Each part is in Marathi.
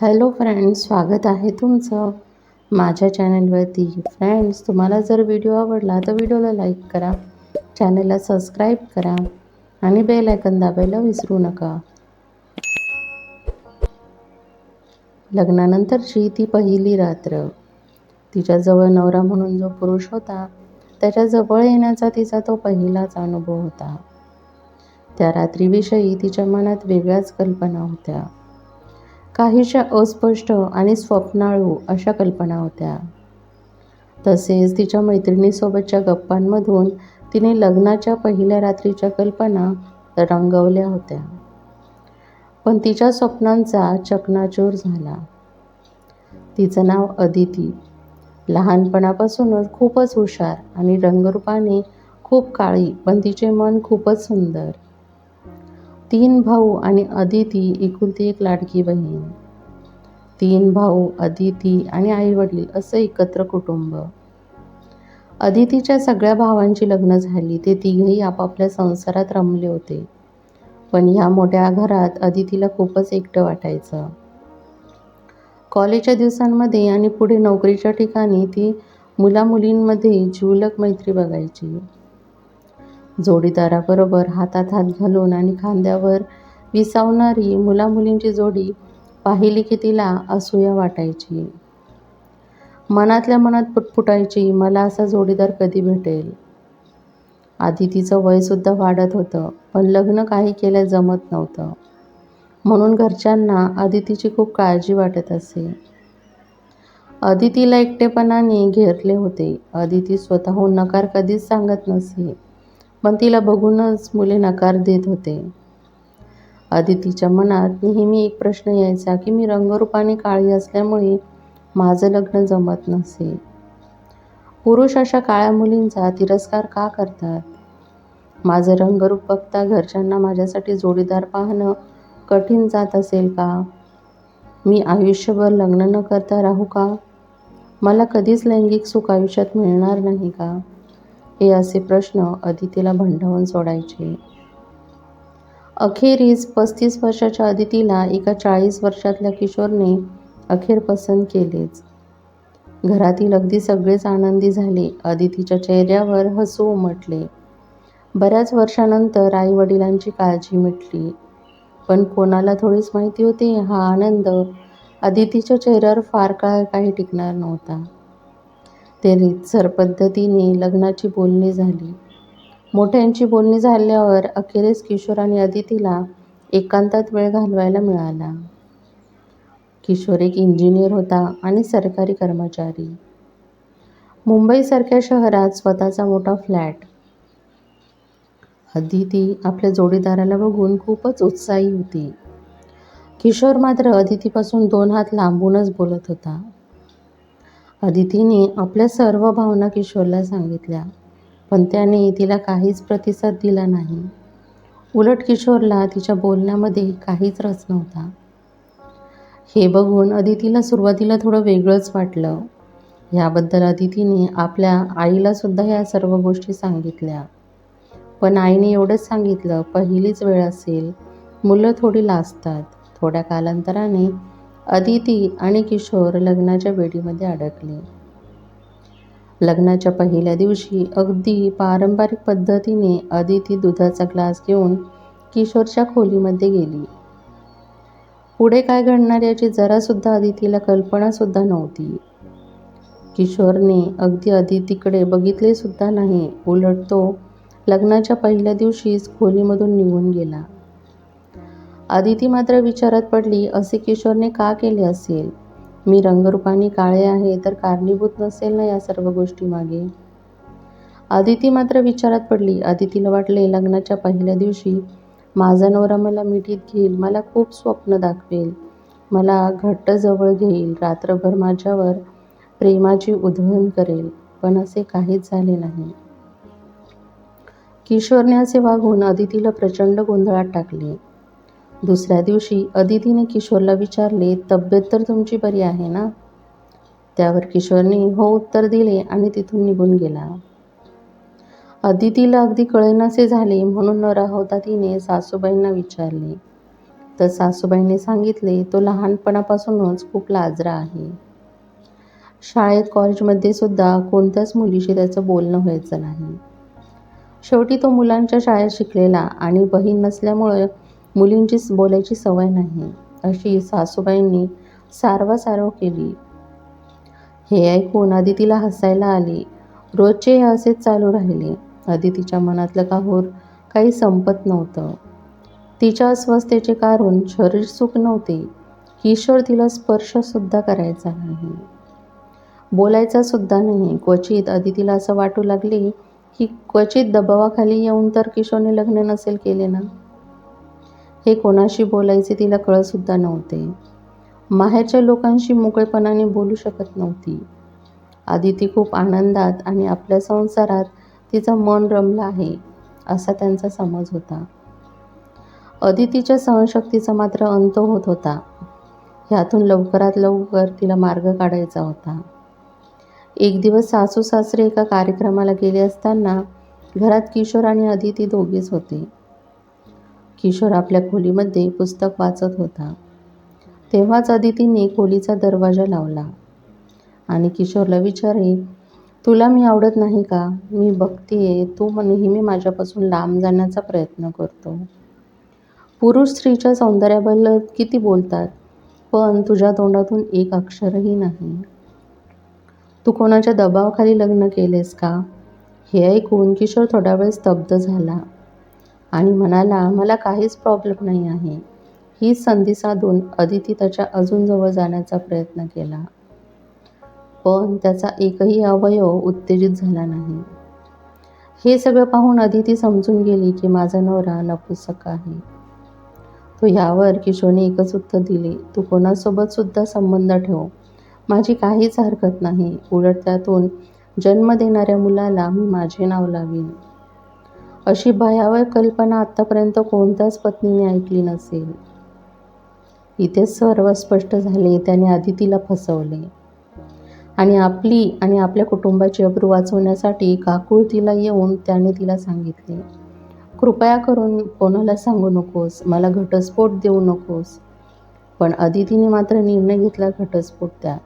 हॅलो फ्रेंड्स स्वागत आहे तुमचं माझ्या चॅनलवरती. फ्रेंड्स तुम्हाला जर व्हिडिओ आवडला तर व्हिडिओला लाईक करा चॅनलला सबस्क्राईब करा आणि बेल आयकन दाबायला विसरू नका. लग्नानंतरची ती पहिली रात्र. तिच्याजवळ नवरा म्हणून जो पुरुष होता त्याच्याजवळ येण्याचा तिचा तो पहिलाच अनुभव होता. त्या रात्रीविषयी तिच्या मनात वेगळ्याच कल्पना होत्या. काहीशा अस्पष्ट आणि स्वप्नाळू अशा कल्पना होत्या. तसेच तिच्या मैत्रिणीसोबतच्या गप्पांमधून तिने लग्नाच्या पहिल्या रात्रीच्या कल्पना रंगवल्या होत्या. पण तिच्या स्वप्नांचा चकनाचूर झाला. तिचं नाव अदिती. लहानपणापासूनच खूपच हुशार आणि रंगरूपाने खूप काळी पण तिचे मन खूपच सुंदर. तीन भाऊ आणि अदिती एकुलती एक लाडकी बहीण. तीन भाऊ अदिती आणि आईवडील असं एकत्र कुटुंब. अदितीच्या सगळ्या भावांची लग्न झाली ते तिघही आपापल्या संसारात रमले होते. पण ह्या मोठ्या घरात अदितीला खूपच एकटं वाटायचं. कॉलेजच्या दिवसांमध्ये आणि पुढे नोकरीच्या ठिकाणी ती मुलामुलींमध्ये जिवलक मैत्री बघायची. जोडीदाराबरोबर हातात हात घालून आणि खांद्यावर विसावणारी मुलामुलींची जोडी पाहिली की तिला असूया वाटायची. मनातल्या मनात पुटपुटायची मला असा जोडीदार कधी भेटेल? आधी तिचं वयसुद्धा वाढत होतं पण लग्न काही केल्या जमत नव्हतं. म्हणून घरच्यांना अदितीची खूप काळजी वाटत असे. अदितीला एकटेपणाने घेरले होते. अदिती स्वतःहून नकार कधीच सांगत नसे. पण तिला बघूनच मुले नकार देत होते. अदितीच्या मनात नेहमी एक प्रश्न यायचा की मी रंगरूपाने काळी असल्यामुळे माझं लग्न जमत नसे. पुरुष अशा काळ्या मुलींचा तिरस्कार का करतात? माझं रंगरूप बघता घरच्यांना माझ्यासाठी जोडीदार पाहणं कठीण जात असेल का? मी आयुष्यभर लग्न न करता राहू का? मला कधीच लैंगिक सुख आयुष्यात मिळणार नाही का? हे असे प्रश्न अदितीला भंडावून सोडायचे. अखेरीस पस्तीस वर्षाच्या अदितीला एका चाळीस वर्षातल्या किशोरने अखेर पसंत केलेच. घरातील अगदी सगळेच आनंदी झाले. अदितीच्या चेहऱ्यावर हसू उमटले. बऱ्याच वर्षानंतर आई वडिलांची काळजी मिटली. पण कोणाला थोडीच माहिती होती हा आनंद अदितीच्या चेहऱ्यावर फार काळ काही टिकणार नव्हता. ते रीतसर पद्धतीने लग्नाची बोलणी झाली. मोठ्यांची बोलणी झाल्यावर अखेरीस किशोर आणि अदितीला एकांतात वेळ घालवायला मिळाला. किशोर एक इंजिनियर होता आणि सरकारी कर्मचारी. मुंबईसारख्या शहरात स्वतःचा मोठा फ्लॅट. अदिती आपल्या जोडीदाराला बघून खूपच उत्साही होती. किशोर मात्र अदितीपासून दोन हात लांबूनच बोलत होता. अदितीने आपल्या सर्व भावना किशोरला सांगितल्या पण त्याने तिला काहीच प्रतिसाद दिला नाही. उलट किशोरला तिच्या बोलण्यामध्ये काहीच रस नव्हता. हे बघून अदितीला सुरुवातीला थोडं वेगळंच वाटलं. ह्याबद्दल अदितीने आपल्या आईलासुद्धा ह्या सर्व गोष्टी सांगितल्या. पण आईने एवढंच सांगितलं पहिलीच वेळ असेल मुलं थोडी लाजतात. थोड्या कालांतराने अदिती आणि किशोर लग्नाच्या वेडीमध्ये अडकले. लग्नाच्या पहिल्या दिवशी अगदी पारंपरिक पद्धतीने अदिती दुधाचा ग्लास घेऊन किशोरच्या खोलीमध्ये गेली. पुढे काय घडणार याची जरासुद्धा अदितीला कल्पनासुद्धा नव्हती. किशोरने अगदी अदितीकडे बघितले सुद्धा नाही. उलट तो लग्नाच्या पहिल्या दिवशीच खोलीमधून निघून गेला. अदिती मात्र विचारात पडली असे किशोरने का केले असेल? मी रंगरूपाने काळे आहे तर कारणीभूत नसेल ना या सर्व गोष्टी मागे? अदिती मात्र विचारात पडली अदितीला वाटले लग्नाच्या पहिल्या दिवशी माझा नवरा मला मिठीत घेईल मला खूप स्वप्न दाखवेल. मला घट्ट जवळ घेईल रात्रभर माझ्यावर प्रेमाची उधळण करेल पण असे काहीच झाले नाही. किशोरने असे वागून अदितीला प्रचंड गोंधळात टाकले. दुसऱ्या दिवशी अदितीने किशोरला विचारले तब्येत तर तुमची बरी आहे ना? त्यावर किशोरने हो उत्तर दिले आणि तिथून निघून गेला. अदितीला अगदी कळेनासे झाले म्हणून न राहता तिने सासूबाईंना विचारले. तर सासूबाईंनी सांगितले तो लहानपणापासूनच खूप लाजरा आहे. शाळेत कॉलेजमध्ये सुद्धा कोणत्याच मुलीशी त्याचं बोलणं व्हायचं नाही. शेवटी तो मुलांच्या शाळेत शिकलेला आणि बहीण नसल्यामुळे मुलींची बोलायची सवय नाही. अशी सासूबाईंनी सारवासारव केली. हे ऐकून अदितीला हसायला आले. रोजचे हे असेच चालू राहिले. अदितीच्या मनातलं काहूर काही संपत नव्हतं. तिच्या अस्वस्थतेचे कारण शरीर सुख नव्हते. किशोर तिला स्पर्शसुद्धा करायचा नाही. बोलायचा सुद्धा नाही. क्वचित अदितीला असं वाटू लागले की क्वचित दबावाखाली येऊन तर किशोरने लग्न नसेल केले ना? हे कोणाशी बोलायचे तिला कळतसुद्धा नव्हते. माहेरच्या लोकांशी मोकळेपणाने बोलू शकत नव्हती. आदिती खूप आनंदात आणि आपल्या संसारात तिचं मन रमलं आहे असा त्यांचा समज होता. अदितीच्या सहनशक्तीचा मात्र अंत होत होता. ह्यातून लवकरात लवकर तिला मार्ग काढायचा होता. एक दिवस सासू सासरे एका कार्यक्रमाला गेले असताना घरात किशोर आणि अदिती दोघेच होते. किशोर आपल्या खोलीमध्ये पुस्तक वाचत होता. तेव्हाच अदितीने खोलीचा दरवाजा लावला आणि किशोरला विचारे तुला मी आवडत नाही का? मी बघतीये तू नेहमी माझ्यापासून लांब जाण्याचा प्रयत्न करतो. पुरुष स्त्रीच्या सौंदर्याबद्दल किती बोलतात पण तुझ्या तोंडातून एक अक्षरही नाही. तू कोणाच्या दबावाखाली लग्न केलेस का हे ऐकून किशोर थोडा वेळ स्तब्ध झाला. आणि म्हणाला मला काहीच प्रॉब्लेम नाही आहे. ही संधी साधून अदिती त्याच्या अजून जवळ जाण्याचा प्रयत्न केला. पण त्याचा एकही अवयव उत्तेजित झाला नाही. हे सगळं पाहून अदिती समजून गेली की माझा नवरा नपुसक आहे. तो ह्यावर किशोरने एकच उत्तर दिले तू कोणासोबत सुद्धा संबंध ठेव. माझी काहीच हरकत नाही. उलट त्यातून जन्म देणाऱ्या मुलाला मी माझे नाव लावीन. अशी भयावह कल्पना आत्तापर्यंत कोणत्याच पत्नीने ऐकली नसेल. इथे सर्व स्पष्ट झाले त्याने आदितीला फसवले. आणि आपली आणि आपल्या कुटुंबाची अब्रू वाचवण्यासाठी काकुळतीला येऊन त्याने तिला सांगितले कृपया करून कोणाला सांगू नकोस मला घटस्फोट देऊ नकोस. पण अदितीने मात्र निर्णय घेतला घटस्फोट द्या.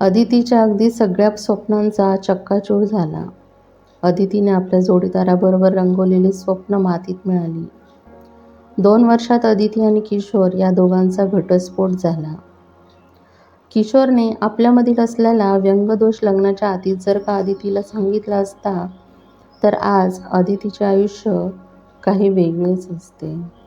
अदितीच्या अगदी सगळ्या स्वप्नांचा चक्काचूर झाला. अदितीने आपल्या जोडीदाराबरोबर रंगवलेली स्वप्न मातीत मिळाली. दोन वर्षात अदिती आणि किशोर या दोघांचा घटस्फोट झाला. किशोरने आपल्यामधील असलेला व्यंगदोष लग्नाच्या आधीच जर का अदितीला सांगितला असता तर आज अदितीचे आयुष्य काही वेगळेच असते.